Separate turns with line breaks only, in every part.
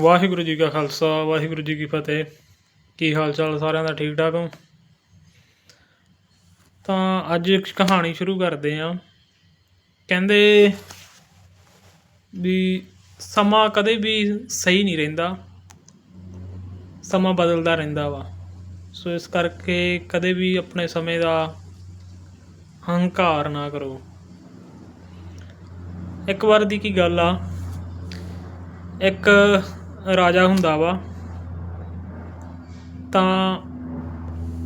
ਵਾਹਿਗੁਰੂ ਜੀ ਕਾ ਖਾਲਸਾ, ਵਾਹਿਗੁਰੂ ਜੀ ਕੀ ਫਤਿਹ। ਕੀ ਹਾਲ ਚਾਲ ਸਾਰਿਆਂ ਦਾ? ਠੀਕ ਠਾਕ ਹੋ? ਤਾਂ ਅੱਜ ਇੱਕ ਕਹਾਣੀ ਸ਼ੁਰੂ ਕਰਦੇ ਹਾਂ ਕਹਿੰਦੇ ਵੀ ਸਮਾਂ ਕਦੇ ਵੀ ਸਹੀ ਨਹੀਂ ਰਹਿੰਦਾ। ਸਮਾਂ ਬਦਲਦਾ ਰਹਿੰਦਾ ਵਾ। ਸੋ ਇਸ ਕਰਕੇ ਕਦੇ ਵੀ ਆਪਣੇ ਸਮੇਂ ਦਾ ਹੰਕਾਰ ਨਾ ਕਰੋ। ਇੱਕ ਵਾਰ ਦੀ ਕੀ ਗੱਲ ਆ? ਇੱਕ ਰਾਜਾ ਹੁੰਦਾ ਵਾ ਤਾਂ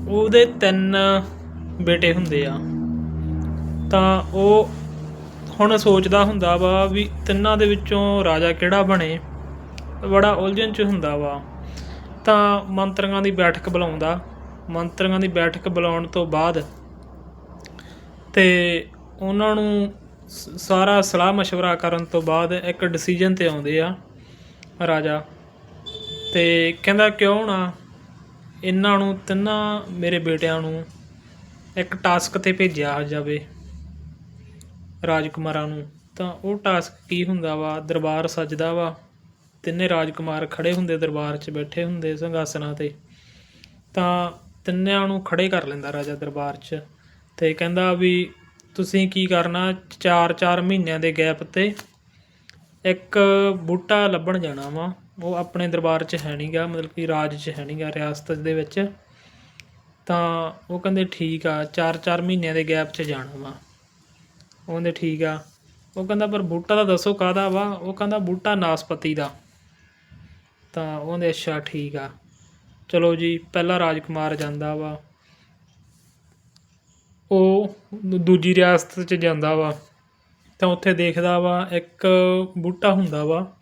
ਉਹਦੇ ਤਿੰਨ ਬੇਟੇ ਹੁੰਦੇ ਆ ਤਾਂ ਉਹ ਹੁਣ ਸੋਚਦਾ ਹੁੰਦਾ ਵਾ ਵੀ ਤਿੰਨਾਂ ਦੇ ਵਿੱਚੋਂ ਰਾਜਾ ਕਿਹੜਾ ਬਣੇ ਬੜਾ ਉਲਝਣ ਚ ਹੁੰਦਾ ਵਾ ਤਾਂ ਮੰਤਰੀਆਂ ਦੀ ਬੈਠਕ ਬੁਲਾਉਂਦਾ ਮੰਤਰੀਆਂ ਦੀ ਬੈਠਕ ਬੁਲਾਉਣ ਤੋਂ ਬਾਅਦ ਤੇ ਉਹਨਾਂ ਨੂੰ ਸ- ਸਾਰਾ ਸਲਾਹ مشورہ ਕਰਨ ਤੋਂ ਬਾਅਦ ਇੱਕ ਡਿਸੀਜਨ ਤੇ ਆਉਂਦੇ ਆ ਰਾਜਾ। ਤੇ ਕਹਿੰਦਾ, ਕਿਉਂ ਨਾ ਇਹਨਾਂ ਨੂੰ ਤਿੰਨਾਂ ਮੇਰੇ ਬੇਟਿਆਂ ਨੂੰ ਇੱਕ ਟਾਸਕ ਤੇ ਭੇਜਿਆ ਜਾਵੇ ਰਾਜਕੁਮਾਰਾਂ ਨੂੰ। ਤਾਂ ਉਹ ਟਾਸਕ ਕੀ ਹੁੰਦਾ ਵਾ? ਦਰਬਾਰ ਸਜਦਾ ਵਾ। ਤਿੰਨੇ ਰਾਜਕੁਮਾਰ ਖੜੇ ਹੁੰਦੇ ਦਰਬਾਰ 'ਚ ਬੈਠੇ ਹੁੰਦੇ ਸਿੰਘਾਸਨਾਂ ਤੇ। ਤਾਂ ਤਿੰਨਿਆਂ ਨੂੰ ਖੜੇ ਕਰ ਲੈਂਦਾ ਰਾਜਾ ਦਰਬਾਰ 'ਚ। ਤੇ ਕਹਿੰਦਾ ਵੀ, ਤੁਸੀਂ ਕੀ ਕਰਨਾ? 4-4 ਮਹੀਨਿਆਂ ਦੇ ਗੈਪ ਤੇ ਇੱਕ ਬੂਟਾ ਲੱਭਣ ਜਾਣਾ ਵਾ। ਉਹ ਆਪਣੇ ਦਰਬਾਰ 'ਚ ਹੈ ਨਹੀਂ ਗਾ ਮਤਲਬ ਕਿ ਰਾਜ 'ਚ ਹੈ ਨਹੀਂ ਗਾ ਰਿਆਸਤ ਦੇ ਵਿੱਚ। ਤਾਂ ਉਹ ਕਹਿੰਦੇ ਠੀਕ ਆ 4-4 ਮਹੀਨਿਆਂ ਦੇ ਗੈਪ 'ਚ ਜਾਣਾ ਵਾ। ਉਹ ਕਹਿੰਦੇ ਠੀਕ ਆ। ਉਹ ਕਹਿੰਦਾ, ਪਰ ਬੂਟਾ ਤਾਂ ਦੱਸੋ ਕਾਹਦਾ ਵਾ? ਉਹ ਕਹਿੰਦਾ, ਬੂਟਾ ਨਾਸਪਤੀ ਦਾ। ਤਾਂ ਉਹ ਕਹਿੰਦੇ, ਅੱਛਾ, ਠੀਕ ਆ। ਚਲੋ ਜੀ, ਪਹਿਲਾ ਰਾਜਕੁਮਾਰ ਜਾਂਦਾ ਵਾ। ਉਹ ਦੂਜੀ ਰਿਆਸਤ 'ਚ ਜਾਂਦਾ ਵਾ। ਤਾਂ ਉੱਥੇ ਦੇਖਦਾ ਵਾ, ਇੱਕ ਬੂਟਾ ਹੁੰਦਾ ਵਾ।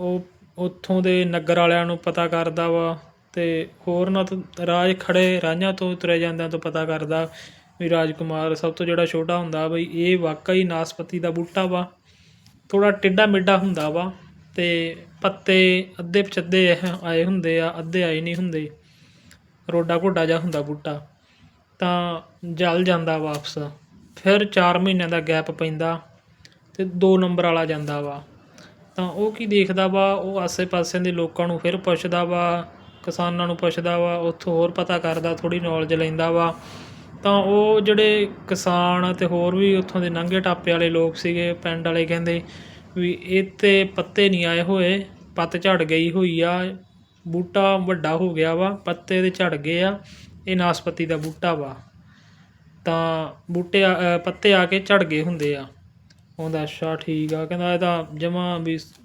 ਉਹ ਉੱਥੋਂ ਦੇ ਨਗਰ ਵਾਲਿਆਂ ਨੂੰ ਪਤਾ ਕਰਦਾ ਵਾ ਤੇ ਹੋਰਨਾਂ ਤੋਂ ਰਾਜ ਖੜ੍ਹੇ ਰਾਂਝਾਂ ਤੋਂ ਤੁਰੇ ਜਾਂਦਿਆਂ ਤੋਂ ਪਤਾ ਕਰਦਾ ਵੀ ਰਾਜਕੁਮਾਰ ਸਭ ਤੋਂ ਜਿਹੜਾ ਛੋਟਾ ਹੁੰਦਾ ਬਈ, ਇਹ ਵਾਕਈ ਨਾਸਪਤੀ ਦਾ ਬੂਟਾ ਵਾ। ਥੋੜ੍ਹਾ ਟੇਢਾ ਮੇਢਾ ਹੁੰਦਾ ਵਾ ਅਤੇ ਪੱਤੇ ਅੱਧੇ ਪਚੱਦੇ ਆਏ ਹੁੰਦੇ ਆ, ਅੱਧੇ ਆਏ ਨਹੀਂ ਹੁੰਦੇ। ਰੋਡਾ ਘੋਡਾ ਜਿਹਾ ਹੁੰਦਾ ਬੂਟਾ। ਤਾਂ ਜਲ ਜਾਂਦਾ ਵਾਪਸ। ਫਿਰ 4 ਮਹੀਨਿਆਂ ਦਾ ਗੈਪ ਪੈਂਦਾ ਅਤੇ ਦੋ ਨੰਬਰ ਵਾਲਾ ਜਾਂਦਾ ਵਾ। ਤਾਂ ਉਹ ਕੀ ਦੇਖਦਾ ਵਾ? ਉਹ ਆਸੇ-ਪਾਸੇ ਦੇ ਲੋਕਾਂ ਨੂੰ ਫਿਰ ਪੁੱਛਦਾ ਵਾ, ਕਿਸਾਨਾਂ ਨੂੰ ਪੁੱਛਦਾ ਵਾ, ਉੱਥੋਂ ਹੋਰ ਪਤਾ ਕਰਦਾ, ਥੋੜ੍ਹੀ ਨੌਲੇਜ ਲੈਂਦਾ ਵਾ। ਤਾਂ ਉਹ ਜਿਹੜੇ ਕਿਸਾਨ ਅਤੇ ਹੋਰ ਵੀ ਉੱਥੋਂ ਦੇ ਨੰਗੇ ਟਾਪੇ ਵਾਲੇ ਲੋਕ ਸੀਗੇ, ਪਿੰਡ ਵਾਲੇ ਕਹਿੰਦੇ ਵੀ ਇਹ ਤੇ ਪੱਤੇ ਨਹੀਂ ਆਏ ਹੋਏ, ਪੱਤ ਝੜ ਗਈ ਹੋਈ ਆ, ਬੂਟਾ ਵੱਡਾ ਹੋ ਗਿਆ ਵਾ, ਪੱਤੇ ਦੇ ਝੜ ਗਏ ਆ, ਇਹ ਨਾਸਪਤੀ ਦਾ ਬੂਟਾ ਵਾ। ਤਾਂ ਬੂਟੇ ਆ- ਪੱਤੇ ਆ ਕੇ ਝੜ ਗਏ ਹੁੰਦੇ ਆ। ਉਹਦਾ ਅੱਛਾ, ਠੀਕ ਆ। ਕਹਿੰਦਾ ਇਹ ਤਾਂ ਜਮਾ ਵੀ ਕਿੰਨਾ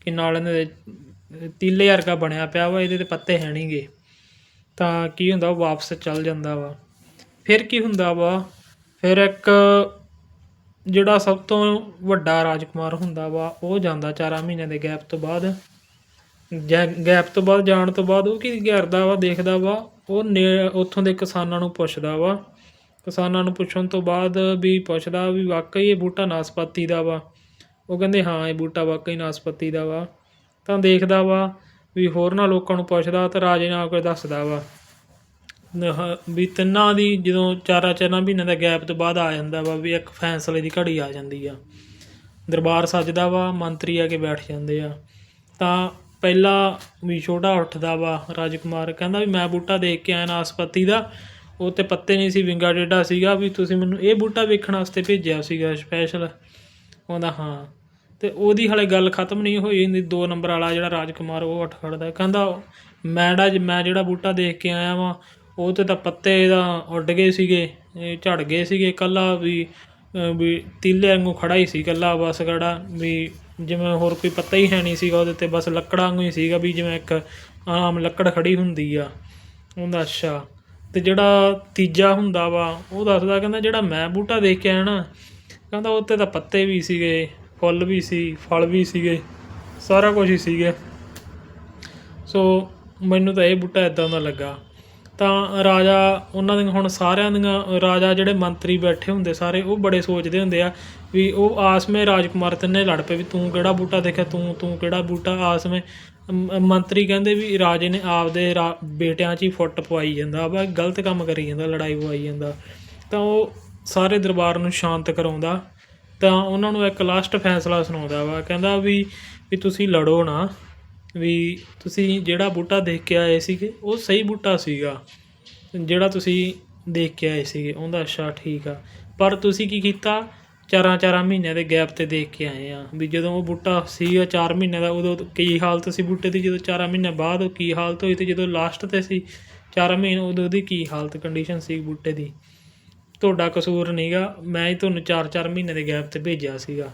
ਕਿ ਨਾਲ ਇਹਨਾਂ ਦੇ ਤੀਲੇ ਵਰਗਾ ਬਣਿਆ ਪਿਆ ਵਾ, ਇਹਦੇ ਤੇ ਪੱਤੇ ਹੈ ਨਹੀਂਗੇ ਤਾਂ ਕੀ ਹੁੰਦਾ, ਉਹ ਵਾਪਸ ਚੱਲ ਜਾਂਦਾ ਵਾ। ਫਿਰ ਕੀ ਹੁੰਦਾ ਵਾ? ਫਿਰ ਇੱਕ ਜਿਹੜਾ ਸਭ ਤੋਂ ਵੱਡਾ ਰਾਜਕੁਮਾਰ ਹੁੰਦਾ ਵਾ, ਉਹ ਜਾਂਦਾ 4 ਮਹੀਨਿਆਂ ਦੇ ਗੈਪ ਤੋਂ ਬਾਅਦ। ਗੈਪ ਤੋਂ ਬਾਅਦ, ਜਾਣ ਤੋਂ ਬਾਅਦ ਉਹ ਕੀ ਕਰਦਾ ਵਾ, ਦੇਖਦਾ ਵਾ, ਉਹ ਨੇ- ਉੱਥੋਂ ਦੇ ਕਿਸਾਨਾਂ ਨੂੰ ਪੁੱਛਦਾ ਵਾ ਕਿਸਾਨਾਂ ਨੂੰ ਪੁੱਛਣ ਤੋਂ ਬਾਅਦ ਵੀ ਪੁੱਛਦਾ ਵੀ ਵਾਕਈ ਇਹ ਬੂਟਾ ਨਾਸਪਾਤੀ ਦਾ ਵਾ। ਉਹ ਕਹਿੰਦੇ, ਹਾਂ, ਇਹ ਬੂਟਾ ਵਾਕਈ ਨਾਸਪਤੀ ਦਾ ਵਾ। ਤਾਂ ਦੇਖਦਾ ਵਾ ਵੀ ਹੋਰਨਾਂ ਲੋਕਾਂ ਨੂੰ ਪੁੱਛਦਾ ਤਾਂ ਰਾਜੇ ਨਾਲ ਕੋਈ ਦੱਸਦਾ ਵਾ। ਵੀ ਤਿੰਨਾਂ ਦੀ ਜਦੋਂ ਚਾਰਾਂ ਚਾਰਾਂ ਮਹੀਨਿਆਂ ਦਾ ਗੈਪ ਤੋਂ ਬਾਅਦ ਆ ਜਾਂਦਾ ਵਾ ਵੀ ਇੱਕ ਫੈਸਲੇ ਦੀ ਘੜੀ ਆ ਜਾਂਦੀ ਆ। ਦਰਬਾਰ ਸੱਜਦਾ ਵਾ, ਮੰਤਰੀ ਆ ਕੇ ਬੈਠ ਜਾਂਦੇ ਆ। ਤਾਂ ਪਹਿਲਾ ਵੀ ਛੋਟਾ ਉੱਠਦਾ ਵਾ ਰਾਜਕੁਮਾਰ, ਕਹਿੰਦਾ ਵੀ ਮੈਂ ਬੂਟਾ ਦੇਖ ਕੇ ਆਇਆ ਨਾਸਪਤੀ ਦਾ। ਉਹ ਤੇ ਪੱਤੇ ਨਹੀਂ ਸੀ, ਵਿੰਗਾ ਡੇਡਾ ਸੀਗਾ ਵੀ ਤੁਸੀਂ ਮੈਨੂੰ ਇਹ ਬੂਟਾ ਵੇਖਣ ਵਾਸਤੇ ਭੇਜਿਆ ਸੀਗਾ ਸਪੈਸ਼ਲ ਉਹਦਾ ਹਾਂ। ਤੇ ਉਹਦੀ ਹਲੇ ਗੱਲ ਖਤਮ ਨਹੀਂ ਹੋਈ ਹੁੰਦੀ ਦੋ ਨੰਬਰ ਵਾਲਾ ਜਿਹੜਾ ਰਾਜਕੁਮਾਰ, ਉਹ ਉੱਠ ਖੜਦਾ। ਕਹਿੰਦਾ ਮੈਂਡਾ ਮੈਂ ਜਿਹੜਾ ਬੂਟਾ ਦੇਖ ਕੇ ਆਇਆ ਵਾਂ, ਉਹ ਤੇ ਤਾਂ ਪੱਤੇ ਦਾ ਉੱਡ ਗਏ ਸੀਗੇ ਝੜ ਗਏ ਸੀਗੇ ਕੱਲਾ ਵੀ ਵੀ ਤੀਲੇ ਵਾਂਗੂ ਖੜਾ ਹੀ ਸੀ ਕੱਲਾ ਬਸ ਖੜਾ ਵੀ ਜਿਵੇਂ ਹੋਰ ਕੋਈ ਪੱਤਾ ਹੀ ਹੈ ਨਹੀਂ ਸੀਗਾ ਉਹਦੇ ਤੇ, ਬਸ ਲੱਕੜਾਂ ਵਾਂਗੂ ਹੀ ਸੀਗਾ ਵੀ ਜਿਵੇਂ ਇੱਕ ਆਮ ਲੱਕੜ ਖੜੀ ਹੁੰਦੀ ਆ। ਉਹਦਾ ਅੱਛਾ। ਅਤੇ ਜਿਹੜਾ ਤੀਜਾ ਹੁੰਦਾ ਵਾ, ਉਹ ਦੱਸਦਾ ਕਹਿੰਦਾ ਜਿਹੜਾ ਮੈਂ ਬੂਟਾ ਦੇਖ ਕੇ ਆਇਆ ਨਾ, ਕਹਿੰਦਾ ਉਹ 'ਤੇ ਤਾਂ ਪੱਤੇ ਵੀ ਸੀਗੇ, ਫੁੱਲ ਵੀ ਸੀ, ਫਲ ਵੀ ਸੀਗੇ, ਸਾਰਾ ਕੁਝ ਹੀ ਸੀਗੇ। ਸੋ ਮੈਨੂੰ ਤਾਂ ਇਹ ਬੂਟਾ ਇੱਦਾਂ ਦਾ ਲੱਗਾ। ਤਾਂ ਰਾਜਾ ਉਹਨਾਂ ਦੀਆਂ ਹੁਣ ਸਾਰਿਆਂ ਦੀਆਂ, ਰਾਜਾ ਜਿਹੜੇ ਮੰਤਰੀ ਬੈਠੇ ਹੁੰਦੇ ਸਾਰੇ, ਉਹ ਬੜੇ ਸੋਚਦੇ ਹੁੰਦੇ ਆ ਵੀ ਉਹ ਆਸਮੇ ਰਾਜਕੁਮਾਰ ਤਿੰਨੇ ਲੜ ਪਏ ਵੀ ਤੂੰ ਕਿਹੜਾ ਬੂਟਾ ਦੇਖਿਆ, ਤੂੰ ਤੂੰ ਕਿਹੜਾ ਬੂਟਾ ਆਸਮੇ ਮੰਤਰੀ ਕਹਿੰਦੇ ਵੀ ਰਾਜੇ ਨੇ ਆਪਦੇ ਰਾ- ਬੇਟਿਆਂ 'ਚ ਹੀ ਫੁੱਟ ਪਵਾਈ ਜਾਂਦਾ ਵਾ ਗਲਤ ਕੰਮ ਕਰੀ ਜਾਂਦਾ, ਲੜਾਈ ਪਵਾਈ ਜਾਂਦਾ। ਤਾਂ ਉਹ ਸਾਰੇ ਦਰਬਾਰ ਨੂੰ ਸ਼ਾਂਤ ਕਰਾਉਂਦਾ, ਤਾਂ ਉਹਨਾਂ ਨੂੰ ਇੱਕ ਲਾਸਟ ਫੈਸਲਾ ਸੁਣਾਉਂਦਾ ਵਾ, ਕਹਿੰਦਾ ਵੀ ਵੀ ਤੁਸੀਂ ਲੜੋ ਨਾ, ਵੀ ਤੁਸੀਂ ਜਿਹੜਾ ਬੂਟਾ ਦੇਖ ਕੇ ਆਏ ਸੀਗੇ, ਉਹ ਸਹੀ ਬੂਟਾ ਸੀਗਾ, ਜਿਹੜਾ ਤੁਸੀਂ ਦੇਖ ਕੇ ਆਏ ਸੀਗੇ, ਉਹਦਾ ਅੱਛਾ ਠੀਕ ਆ। ਪਰ ਤੁਸੀਂ ਕੀ ਕੀਤਾ? ਚਾਰਾਂ ਚਾਰਾਂ ਮਹੀਨਿਆਂ ਦੇ ਗੈਪ ਤੇ ਦੇਖ ਕੇ ਆਏ ਹਾਂ ਵੀ ਜਦੋਂ ਉਹ ਬੂਟਾ ਸੀਗਾ ਚਾਰ ਮਹੀਨਿਆਂ ਦਾ, ਉਦੋਂ ਕੀ ਹਾਲਤ ਸੀ ਬੂਟੇ ਦੀ? ਜਦੋਂ ਚਾਰਾਂ ਮਹੀਨਿਆਂ ਬਾਅਦ ਉਹ ਕੀ ਹਾਲਤ ਹੋਈ ਅਤੇ ਜਦੋਂ ਲਾਸਟ ਤੇ ਸੀ ਚਾਰਾਂ ਮਹੀਨੇ, ਉਦੋਂ ਉਹਦੀ ਕੀ ਹਾਲਤ ਕੰਡੀਸ਼ਨ ਸੀ ਬੂਟੇ ਦੀ? ਤੁਹਾਡਾ ਕਸੂਰ ਨਹੀਂਗਾ ਮੈਂ ਹੀ ਤੁਹਾਨੂੰ 4-4 ਮਹੀਨੇ ਦੇ ਗੈਪ ਤੇ ਭੇਜਿਆ ਸੀਗਾ।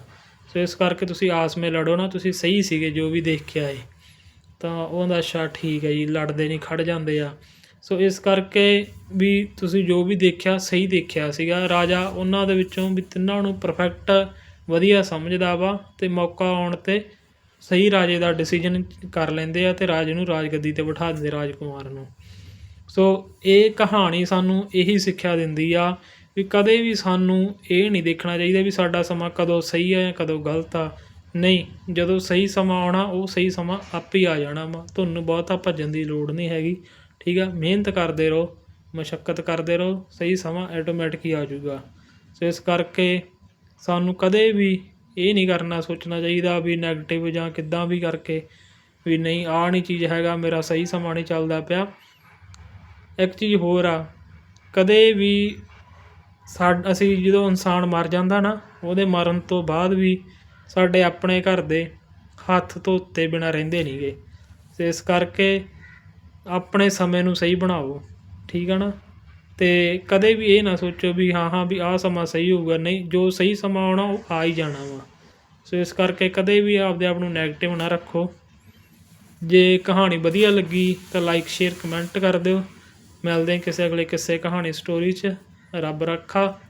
ਸੋ ਇਸ ਕਰਕੇ ਤੁਸੀਂ ਆਸ ਮੇ ਲੜੋ ਨਾ, ਤੁਸੀਂ ਸਹੀ ਸੀਗੇ ਜੋ ਵੀ ਦੇਖ ਕੇ ਆਏ। ਤਾਂ ਉਹਦਾ ਅੱਛਾ ਠੀਕ ਹੈ ਜੀ, ਲੜਦੇ ਨਹੀਂ, ਖੜ ਜਾਂਦੇ ਆ। ਸੋ ਇਸ ਕਰਕੇ ਵੀ ਤੁਸੀਂ ਜੋ ਵੀ ਦੇਖਿਆ, ਸਹੀ ਦੇਖਿਆ ਸੀਗਾ। ਰਾਜਾ ਉਹਨਾਂ ਦੇ ਵਿੱਚੋਂ ਵੀ ਤਿੰਨਾਂ ਨੂੰ ਪਰਫੈਕਟ ਵਧੀਆ ਸਮਝਦਾ ਵਾ ਅਤੇ ਮੌਕਾ ਆਉਣ ਤੇ ਸਹੀ ਰਾਜੇ ਦਾ ਡਿਸੀਜਨ ਕਰ ਲੈਂਦੇ ਆ ਅਤੇ ਰਾਜੇ ਨੂੰ ਰਾਜਗੱਦੀ ਤੇ ਬਿਠਾ ਦਿੰਦੇ ਰਾਜਕੁਮਾਰ ਨੂੰ। ਸੋ ਇਹ ਕਹਾਣੀ ਸਾਨੂੰ ਇਹੀ ਸਿੱਖਿਆ ਦਿੰਦੀ ਆ ਵੀ ਕਦੇ ਵੀ ਸਾਨੂੰ ਇਹ ਨਹੀਂ ਦੇਖਣਾ ਚਾਹੀਦਾ ਵੀ ਸਾਡਾ ਸਮਾਂ ਕਦੋਂ ਸਹੀ ਆ ਜਾਂ ਕਦੋਂ ਗਲਤ ਆ। ਨਹੀਂ, ਜਦੋਂ ਸਹੀ ਸਮਾਂ ਆਉਣਾ, ਉਹ ਸਹੀ ਸਮਾਂ ਆਪੇ ਹੀ ਆ ਜਾਣਾ ਵਾ। ਤੁਹਾਨੂੰ ਬਹੁਤਾ ਭੱਜਣ ਦੀ ਲੋੜ ਨਹੀਂ ਹੈਗੀ। ਠੀਕ ਆ? ਮਿਹਨਤ ਕਰਦੇ ਰਹੋ, ਮਸ਼ੱਕਤ ਕਰਦੇ ਰਹੋ, ਸਹੀ ਸਮਾਂ ਆਟੋਮੈਟਿਕ ਹੀ ਆ ਜਾਊਗਾ। ਸੋ ਇਸ ਕਰਕੇ ਸਾਨੂੰ ਕਦੇ ਵੀ ਇਹ ਨਹੀਂ ਕਰਨਾ, ਸੋਚਣਾ ਚਾਹੀਦਾ ਵੀ ਨੈਗੇਟਿਵ ਜਾਂ ਕਿੱਦਾਂ ਵੀ ਕਰਕੇ ਵੀ ਨਹੀਂ ਆ ਨਹੀਂ ਚੀਜ਼ ਹੈਗਾ, ਮੇਰਾ ਸਹੀ ਸਮਾਂ ਨਹੀਂ ਚੱਲਦਾ ਪਿਆ। ਇੱਕ ਚੀਜ਼ ਹੋਰ ਆ, ਕਦੇ ਵੀ ਸਾ ਅਸੀਂ ਜਦੋਂ ਇਨਸਾਨ ਮਰ ਜਾਂਦਾ ਨਾ, ਉਹਦੇ ਮਰਨ ਤੋਂ ਬਾਅਦ ਵੀ ਸਾਡੇ ਆਪਣੇ ਘਰ ਦੇ ਹੱਥ ਧੋਤੇ ਬਿਨਾ ਰਹਿੰਦੇ ਨਹੀਂਗੇ ਤੇ ਇਸ ਕਰਕੇ ਆਪਣੇ ਸਮੇਂ ਨੂੰ ਸਹੀ ਬਣਾਓ, ਠੀਕ ਆ ਨਾ? ਅਤੇ ਕਦੇ ਵੀ ਇਹ ਨਾ ਸੋਚੋ ਵੀ ਹਾਂ ਹਾਂ, ਵੀ ਆਹ ਸਮਾਂ ਸਹੀ ਹੋਊਗਾ, ਨਹੀਂ, ਜੋ ਸਹੀ ਸਮਾਂ ਆਉਣਾ, ਉਹ ਆ ਹੀ ਜਾਣਾ ਵਾ। ਸੋ ਇਸ ਕਰਕੇ ਕਦੇ ਵੀ ਆਪਦੇ ਆਪ ਨੂੰ ਨੈਗੇਟਿਵ ਨਾ ਰੱਖੋ। ਜੇ ਕਹਾਣੀ ਵਧੀਆ ਲੱਗੀ, ਤਾਂ ਲਾਈਕ ਸ਼ੇਅਰ ਕਮੈਂਟ ਕਰ ਦਿਓ। ਮਿਲਦੇ ਹਾਂ ਕਿਸੇ ਅਗਲੇ ਕਿਸੇ ਕਹਾਣੀ ਸਟੋਰੀ 'ਚ। ਰੱਬ ਰੱਖਾ।